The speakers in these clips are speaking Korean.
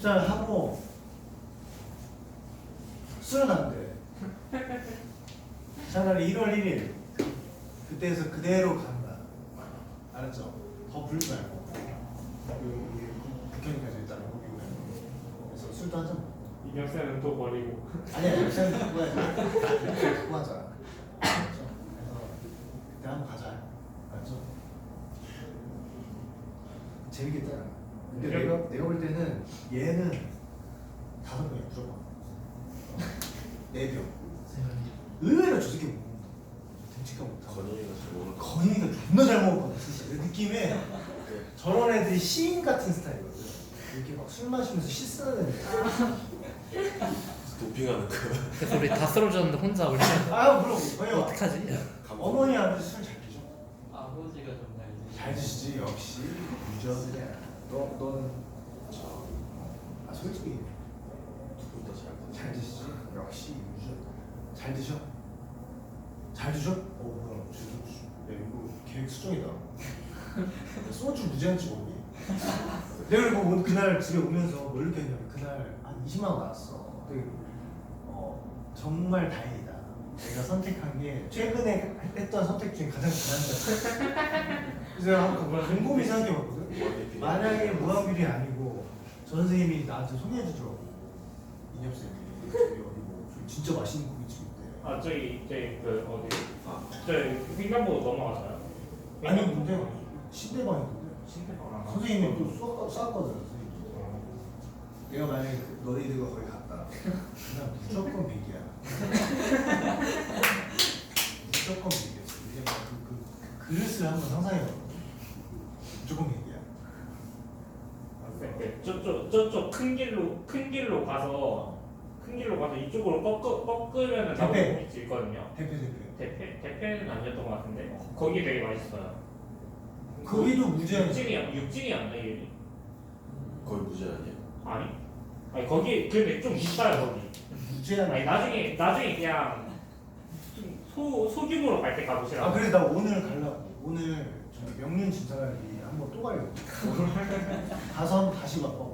14일 하고 술은 안 돼. 차라리 1월 1일 그때에서 그대로 간다. 알았죠? 더 불지 말고. 북현이까지 일단 오기고 그래서 술도 한잔 먹고. 이력서는 또 버리고 아니야, 역사는 그거 하자. 그거 하자. 알았죠? 그래서 그때 한번 가자. 알았죠? 재밌겠다. 근데 그래? 내가 볼 때는 얘는 다섯 명이 무조건. 네 명. 의외로 저 새끼 못 먹는다. 등치가 못하. 건영이가 잘 먹을 거. 건이가 존나 잘 먹었거든 진짜 내 느낌에 저런 애들이 시인 같은 스타일이거든 이렇게 막 술 마시면서 시 쓰는 애들 도핑하는 거. 그래서 우리 다 쓰러졌는데 혼자 우리 아 물론 거의 어떡하지? 어머니한테 술잘 드셔 아버지가 좀 날지. 잘 드시지 역시 유저들이야 너 너는 아 솔직히 두분 다잘 잘 드시지? 역시 유저 잘 드셔? 잘 드셔? 어 뭐야 주주 야 이거 계획 수정이다. 소주 무제한치 먹니 내가 그리고 오늘 그날 집에 오면서 뭘 느꼈냐면 그날 한 20만 원 나왔어. 근데 어 정말 다행이다. 내가 선택한 게 최근에 했던 선택 중에 가장 불안했어 그래서 한번 곰곰이 생각해봤거든. 만약에 무한비리 아니고 전 선생님이 나한테 소개해 주더라고. 인엽 쌤이 여기 어디 뭐 진짜 맛있는 고깃집 있대. 아 저기 저기 그 어디? 아, 저기 횡단보도 넘어가서요. 아니 근데 신대방이던데 신대방. 안 선생님이 또 수학 수학거든 선생님. 내가 만약에 그 너희들과 거기 갔다. 그냥 무조건 백이야. 무조건 백이었어 이게 그, 그, 그 그릇을 한번 상상해봐 무조건 백이야 네, 저쪽 큰 길로 큰 길로 가서 큰 길로 가서 이쪽으로 꺾으 꺾으면은 나무 대패. 고깃집 있거든요. 대표 대표 대패 대패는 아니었던 것 같은데 거기 되게 맛있어요. 거기도 무제한 육진이 육진이었나 이름이? 거의 무제 아니야? 아니 아니 거기 근데 좀 비싸요 거기. 무제한 아니 나중에 나중에 그냥 좀 소 소규모로 갈 때 가보시라고. 아 그래 나 오늘 가려고 오늘 저기 명륜 진사갈비 한번 또 가려고 가서 한번 다시 맛봐보려고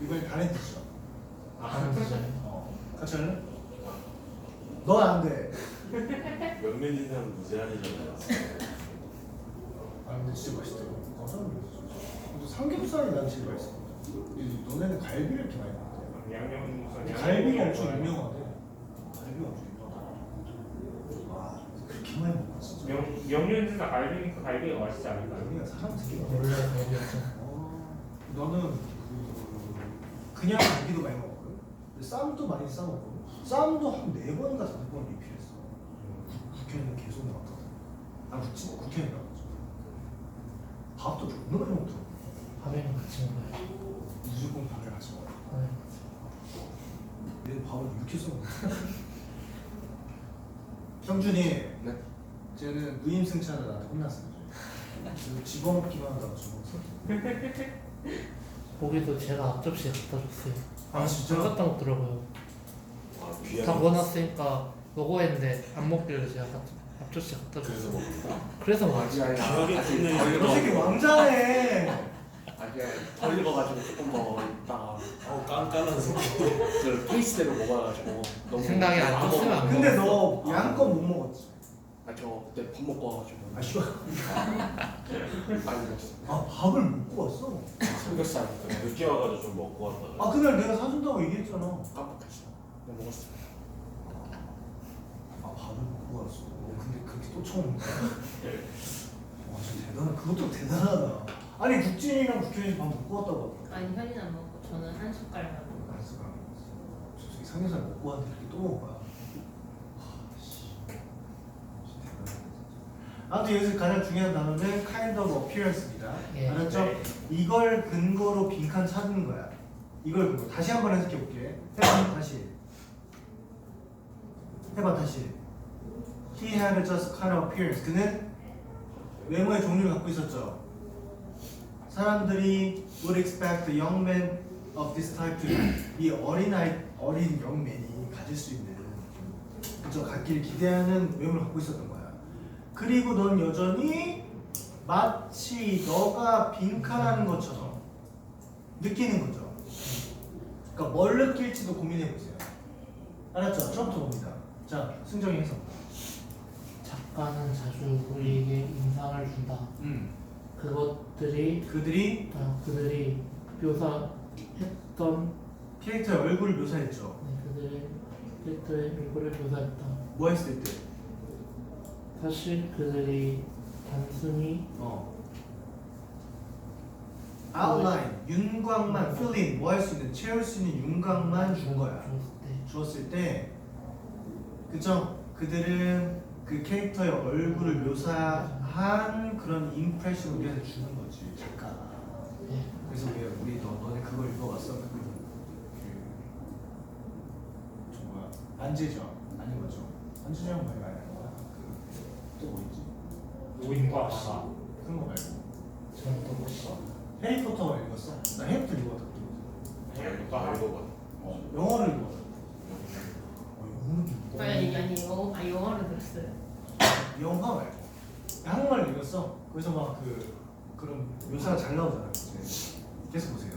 이번에 다른 뜻이야. 아, 어. 같이 할래? 넌 안돼. 명륜이는 무제한이잖아요. 아 근데 진짜 맛있더라고 깜짝 놀랐어? 그래서 삼겹살이 난 제일 맛있어. 이- 너네는 갈비를 이렇게 많이 먹대. 근데 양념 갈비가 엄청. 유명하대. 갈비가 엄청 유명하다. 와 그렇게 많이 먹어 진짜. 명 명륜지사 갈비니까 갈비가 맛있지 않을까요? 갈비가 사람 새끼가 원래. 어, 너는 그 그냥 고기도 많이 먹거든. 근데 쌈도 많이 싸 먹거든. 쌈도 한 네 번인가 다섯 번 리필했어. 국회는 계속 나왔거든. 아 국지 국회는 나왔죠. 밥도 존나 많이 먹더라고. 밥이랑 같이 먹어요. 무조건 밥을 같이 먹어. 네. 내 밥을 이렇게 써 먹어. 형준이. 네? 쟤는 무임승차를 나한테 혼났어. 그래서 집어먹기만 하다가 죽었어. 고기도 제가 앞접시에 갖다 줬어요. 아, 진짜? 안 갖다 먹더라고요. 아. 다 구워놨으니까 먹어 했는데 안 먹길래 제가 갖다- 앞접시에 갖다 그래서 줬어요. 먹는다. 그래서 먹었지. 귀하게 듣는 너 새끼 왕자네. 아 이게 덜 익어가지고 조금 더 있다가 어우 깐깐한 새끼. 그 페이스대로 먹어가지고 너무 생각이 안안 떴으면 안. 근데 너 양껏 못 먹었지. 아저 그때 밥 먹고 와가지고 아 씨발. 많이 먹었어. 아 밥을 먹고 왔어. 삼겹살 늦게 와가지고 좀 먹고 왔다가. 아 그날 내가 사준다고 얘기했잖아. 깜빡했어. 네, 먹었어. 아 밥을 먹고 왔어. 어, 근데 그렇게 또 처음 거야? 와 진짜 대단하. 그것도 대단하다. 아니 국진이랑 국현이 밥 먹고 왔다고 하더라. 아니 현이는 안 먹고 저는 한 숟갈만 알았어. 솔직히 삼겹살 먹고 왔는데 이렇게 또 먹은 거야. 하, 씨. 진짜 대단하다, 진짜. 아무튼 여기서 가장 중요한 단어는 kind of appearance입니다. 예. 알았죠? 네. 이걸 근거로 빈칸 찾는 거야. 이걸 근거. 다시 한번 해석해 볼게. 해봐 다시. 해봐 다시. He had just kind of appearance. 그는 외모의 종류를 갖고 있었죠. 사람들이 would expect a young man of this type to 이 어린 아이 어린 영맨이 가질 수 있는 그저 갖기를 기대하는 외모를 갖고 있었던 거야. 그리고 넌 여전히 마치 너가 빈칸하는 것처럼 느끼는 거죠. 그러니까 뭘 느낄지도 고민해 보세요. 알았죠? 처음부터 봅니다. 자, 승정이 해석. 작가는 자주 우리에게 인상을 준다. 음. 그것들이 그들이 어, 그들이 묘사했던 캐릭터의 얼굴을 묘사했죠. 네, 그들의 캐릭터의 얼굴을 묘사했다. 뭐 했을 때? 사실 그들이 단순히 어. outline 윤곽만 fill in 뭐 할 수 있는 채울 수 있는 윤곽만 준 거야. 줬을 때 주었을 때 그죠? 그들은 그 캐릭터의 얼굴을 묘사한 그런 임프레션을 우리한테 주는 거지 네. 그래서 왜 우리 너, 너네 그거 읽어봤어? 그, 그, 그 정말 안재죠? 아닌 거죠? 안재죠 형 말이 아니야 그또뭐 있지? 노인과 바다. 그런 거 말고 저는 또 혹시 해리포터 읽었어? 나 해리포터 읽었다 다. 읽어봐. 어, 영어를 읽었어 어, 영어는 뭐 아니 아니 영어 아 영어를 들었어요. 영화 말고 한국말 읽었어. 그래서 막 그 그런 묘사가 잘 나오잖아요. 계속 보세요.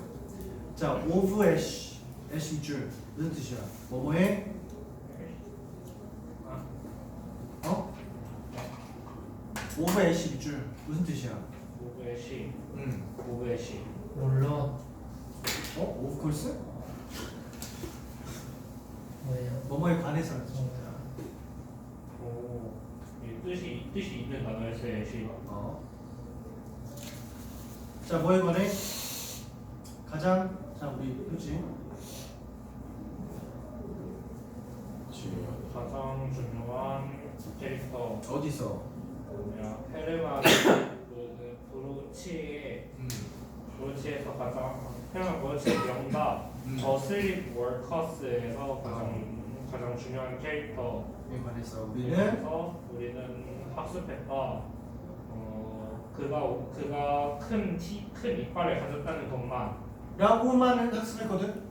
자, 오브 애쉬 애쉬 줄 무슨 뜻이야? 뭐뭐해? 5배 12줄 무슨 뜻이야? 오브 10 응 5배 10 몰라 어? 오브콜스? 뭐예요? 뭐뭐에 관해서 오, 이 뜻이 뜻이 있는 단어에서 애시 어. 자 뭐에 관해? 가장 자 우리 그치? 지금 가장 중요한 캐릭터 어디서? 뭐냐 헤르만 그 브로치의 음. 브로치에서 가장 헤르만 브로치의 명가 음. 더 슬립 월커스에서 가장 가장 중요한 캐릭터 에 관해서 우리는 그래서 우리는 학습했다. 어 그가 그가 큰 티, 큰 이빨을 가졌다는 것만 라고만 학습했거든.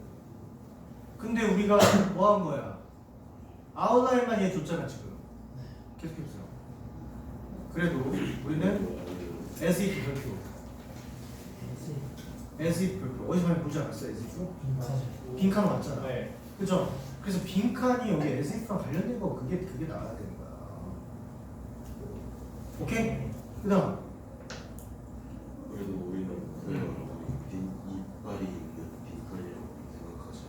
근데 우리가 뭐 한 거야? 아웃라인만 얘 줬잖아 지금. 계속해보세요. 그래도 우리는 as if 별표, as if 별표. 어디서 많이 보지 않았어? as if? 빈칸 왔잖아. 네. 그죠? 그래서 빈칸이 여기 as if랑 관련된 거 그게 그게 나와야 되는 거야. 오케이? 그 다음 그래도 우리는 그런 빈 이빨이 있는 빈칸이라고 생각하지.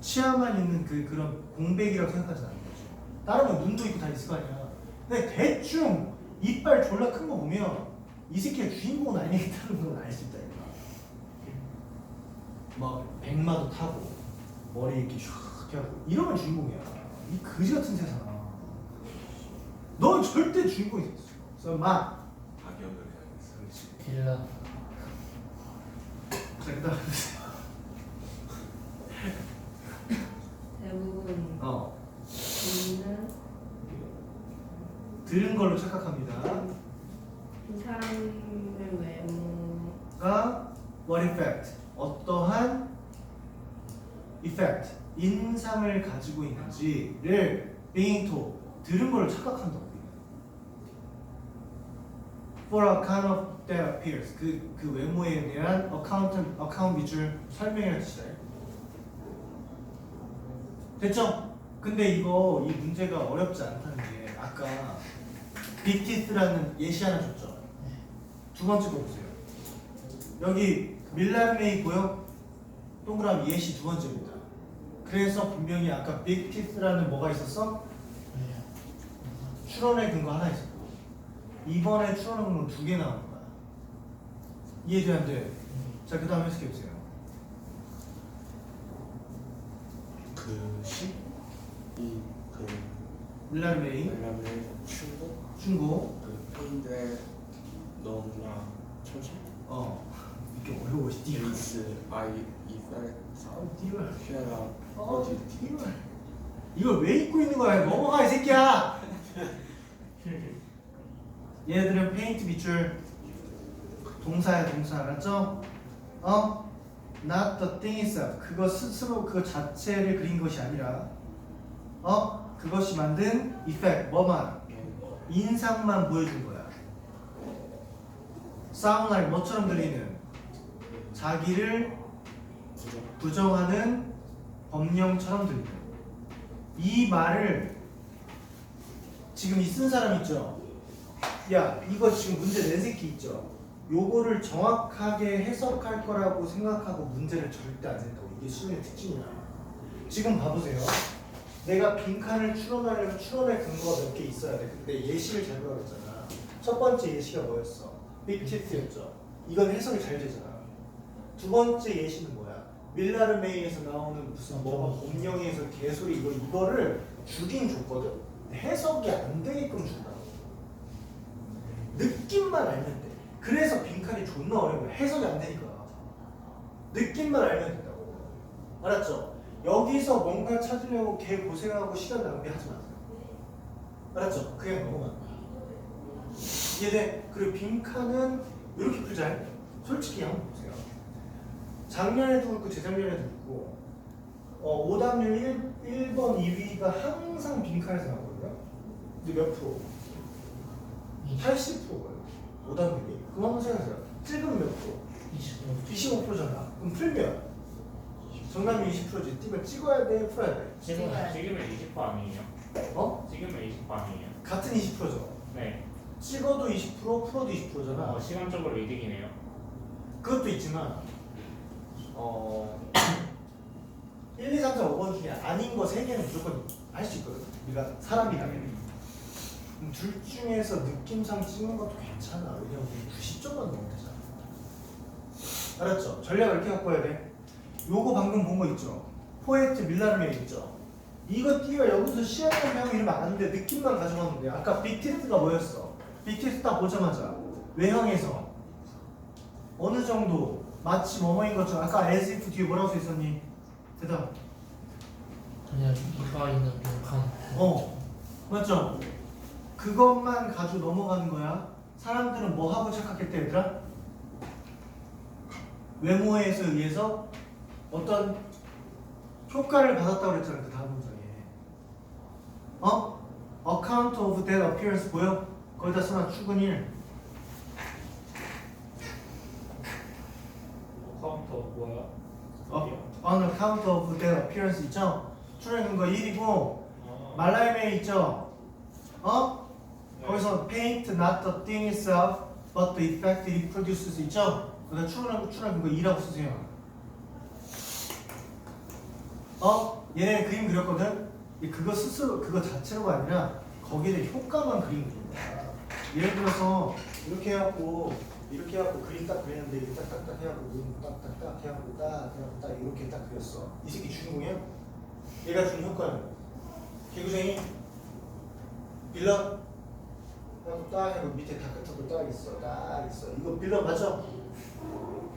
치아만 있는 그 그런 공백이라고 생각하지 않는 거지. 다른 건 눈도 있고 다 있을 거 아니야. 근데 대충 이빨 졸라 큰 거 보면 이 새끼가 주인공은 아니겠다는 건알수 있다 이거. 막 백마도 타고 머리 이렇게 슉 하고 이러면 주인공이야. 이 그지 같은 세상. 너 절대 주인공이 됐어. 그래서 막 악역을 해야겠어. 그렇지. 빌라 자 그다음. 대부분 어 듣는 들은 걸로 착각합니다. 이 사람의 외모 가 what effect. 어떠한 effect 인상을 가지고 있는지를 being told 들은 걸 착각한다고 for account of their appearance 그, 그 외모에 대한 account account 밑줄 설명이라는 뜻이다 됐죠? 근데 이거 이 문제가 어렵지 않다는 게 아까 빅티스라는 예시 하나 줬죠? 두 번째 거 보세요. 여기 밀란메이 보여? 동그라미 예시 두 번째입니다. 그래서 분명히 아까 빅티스라는 뭐가 있었어? 추론의 근거 하나 있었고 이번에 추론의 근거 두 개 나오는 거야. 이해돼 안 돼? 자, 그 다음 해석해 보세요. 그 시? 이 그 밀란메이 왜냐면 충고 충고 그 페인데 너무나 천재 어 이펙트 아 띠를 피아라 어 어디 띠를 이걸 왜 입고 있는 거야? 넘어가 이 새끼야. 얘들은 페인트 밑줄. 동사야 동사. 알았죠? 어? Not the thing itself. 그거 스스로 그거 자체를 그린 것이 아니라. 어? 그것이 만든 effect 뭐만? 인상만 보여준 거야. Sound like 뭐처럼 들리는 자기를 부정하는 법령처럼 들려. 이 말을 지금 이 쓴 사람 있죠? 야, 이거 지금 문제 낸 새끼 있죠? 요거를 정확하게 해석할 거라고 생각하고 문제를 절대 안 낸다고. 이게 수능의 특징이야. 지금 봐보세요. 내가 빈칸을 추론하려면 추론의 근거가 몇 개 있어야 돼. 근데 예시를 잘 보라고 했잖아. 첫 번째 예시가 뭐였어? 빅티트였죠. 이건 해석이 잘 되잖아. 두 번째 예시는 뭐야? 밀라르메이에서 나오는 무슨 뭐 법령에서 개소리 이거 이거를 주긴 줬거든. 해석이 안 되게끔 준다고. 느낌만 알면 돼. 그래서 빈칸이 존나 어려운 거야. 해석이 안 되니까. 느낌만 알면 된다고. 알았죠? 여기서 뭔가 찾으려고 개 고생하고 시간 낭비하지 마세요. 알았죠? 그냥 넘어가는. 이해돼? 그리고 빈칸은 이렇게 풀자. 솔직히 보세요. 작년에도 그렇고 재작년에도 그렇고 어, 오답률 1, 1번, 2위가 항상 빈칸에서 나오거든요. 근데 몇 프로? 80%예요. 오답률이. 그럼 한번 생각해보세요. 찍으면 몇 프로? 25 25%잖아. 그럼 풀면 정답률 20%지. 띠면 찍어야 돼, 풀어야 돼. 지금은 지금은 20% 아니에요? 어? 지금은 20% 아니에요? 같은 20%죠. 네. 찍어도 20%, 풀어도 20%잖아. 어, 시간적으로 이득이네요. 그것도 있지만 어 1, 2, 3, 4, 5번 중에 아닌 거 3개는 무조건 할 수 있거든. 우리가 사람이라면. 둘 중에서 느낌상 찍는 것도 괜찮아. 왜냐면 우리 90점만 넣으면 되잖아. 알았죠? 전략을 이렇게 갖고 와야 돼. 요거 방금 본 거 있죠? 포에트 밀라르메 있죠? 이거 띄워 여기서 시험을 배우고 이러면 안 돼. 느낌만 가져가면 돼. 아까 빅테스트가 뭐였어? 빅테스트 딱 보자마자 외형에서 어느 정도 마치 뭐뭐인 것처럼 아까 as if 뒤에 뭐라고 써 있었니? 대답. 그냥 이가 있는 빈칸 어, 맞죠? 그것만 가지고 넘어가는 거야. 사람들은 뭐 하고 착각했대, 얘들아? 외모에서 의해서 어떤 효과를 받았다고 그랬잖아, 그 다음 문장에. 어? account of that appearance 보여? 거기다 써놔, 출근일. 카운터 뭐야? 어, on account of that appearance 있죠? 출연 근거 1이고, 어. 말라임에 있죠? 어? 네. 거기서 paint not the thing itself but the effect it produces 있죠? 그다음 출연한 출연한 거 2라고 쓰세요. 어? 얘네 그림 그렸거든? 이 그거 스스로 그거 자체로가 아니라 거기에 대한 효과만 그린 거야. 예를 들어서 이렇게 해갖고 이렇게 해갖고 그림 딱 그리는데 이렇게 딱딱딱 해갖고 눈 딱딱딱 해갖고 딱 해갖고 딱 이렇게 딱 그렸어. 이 새끼 주인공이야? 얘가 준 효과는 개구쟁이? 빌런? 하고 딱 하고 밑에 다크서클 딱 있어 딱 있어. 이거 빌런 맞죠?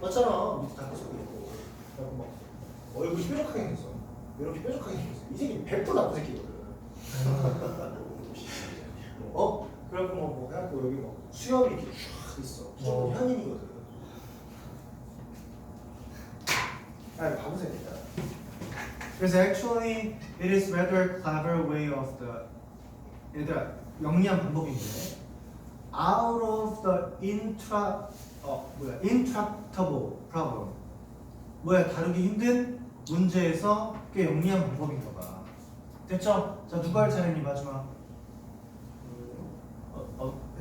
맞잖아. 밑에 다크서클 있고. 그리고 막 얼굴이 뾰족하게 생겼어. 이렇게 뾰족하게 생겼어. 이 새끼 100% 나쁜 새끼거든. 어? 그래갖고 뭐, 뭐 해갖고 여기 뭐 수염이 이렇게 쫙 있어. 무조건 어. 현인이거든. 아 봐보세요 일단 그래서 actually it is rather clever way of the 얘들아 영리한 방법인데 out of the intra 어 뭐야 intractable problem. 뭐야 다루기 힘든 문제에서 꽤 영리한 방법인가 봐 됐죠? 자 누가 할 차례니 마지막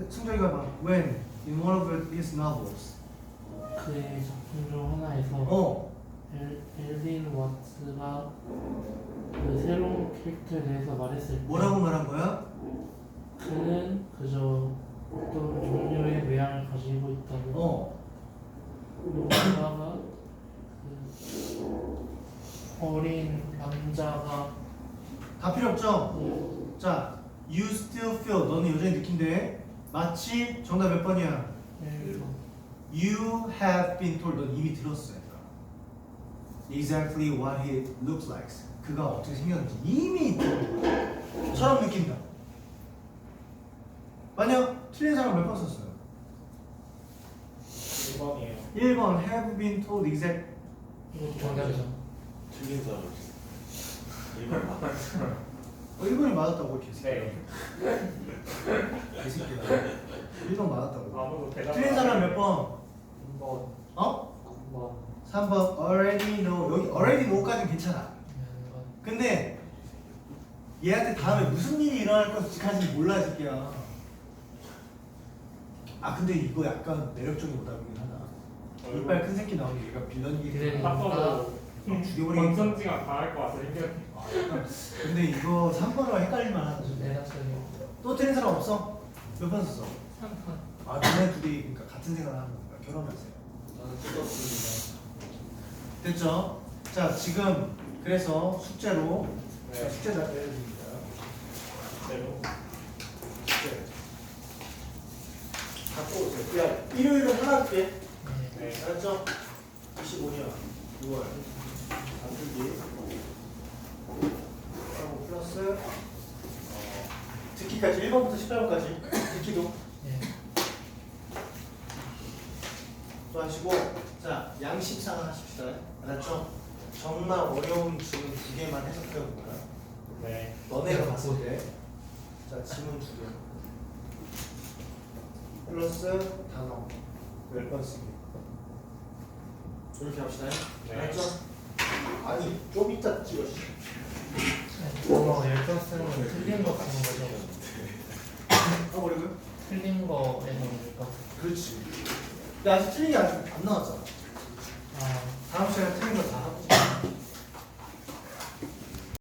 승정이가 봐 when in one of his novels. 그의 작품 중 하나에서 어. 엘, 엘린 와츠가 그 새로운 캐릭터에 대해서 말했을 때 뭐라고 말한 거야? 그는 그저 어떤 종류의 외향을 가지고 있다고 어. 누군가가 그 어린 남자가 다 필요 없죠? 그 자 you still feel. 너는 여전히 느낀대 마치 정답 몇 번이야? 일본 You have been told. 넌 이미 들었으니까 exactly what he looks like. 그가 어떻게 생겼는지 이미 들은 거야 처럼 느낀다. 만약 틀린 사람 몇 번 썼어요? 1번이에요. 1번. Have been told exact. 이것도 정답이죠 틀린 사람. 일반 맞 어, 1번이 맞았다고 개새끼야 네. 개새끼야 1번 맞았다고 아무도 대답. 틀린 사람 몇 번? 3번, 어? 3번. 3번 already know 여기 already know까지는 괜찮아 근데 얘한테 다음에 무슨 일이 일어날 것까지 몰라 이 새끼야 아 근데 이거 약간 매력적인 오답이긴 하다 이빨 큰 새끼 나오는 얘가 빌런이기. 때문에 딱 봐도 막 죽여버리겠다 권선징악 당할 것 같아 생각 아, 약간 근데 이거 3번으로 헷갈릴만 하다 내가 써요 또 틀린 사람 없어? 몇 번 썼어? 3번. 아 너네 둘이 그러니까 같은 생각을 하는 거야 결혼하세요 저는 찍었습니다. 됐죠? 자 지금 그래서 숙제로 네. 자, 숙제 다 내려드립니다 대로 숙제 갖고 오세요 야 일요일은 하나 할게 네. 알았죠? 25년 6월 안들기 하고 플러스 어, 듣기까지 1번부터 18번까지 듣기도 네. 또 하시고 자 양식상 하십시다 알았죠? 정말 어려운 지문 두 개만 해석해 본 거야 네. 너네가 봤을 때자 지문 두개 플러스 단어 10번 쓰기 이렇게 합시다 네. 알았죠? 아니 좀 이따 찍어 저거 열번 쓰는 건 틀린 거 쓰는 거죠? 틀린 열번 그렇지. 근데 아직 틀린 게 아직 안 나왔잖아. 아 다음 시간에 틀린 거다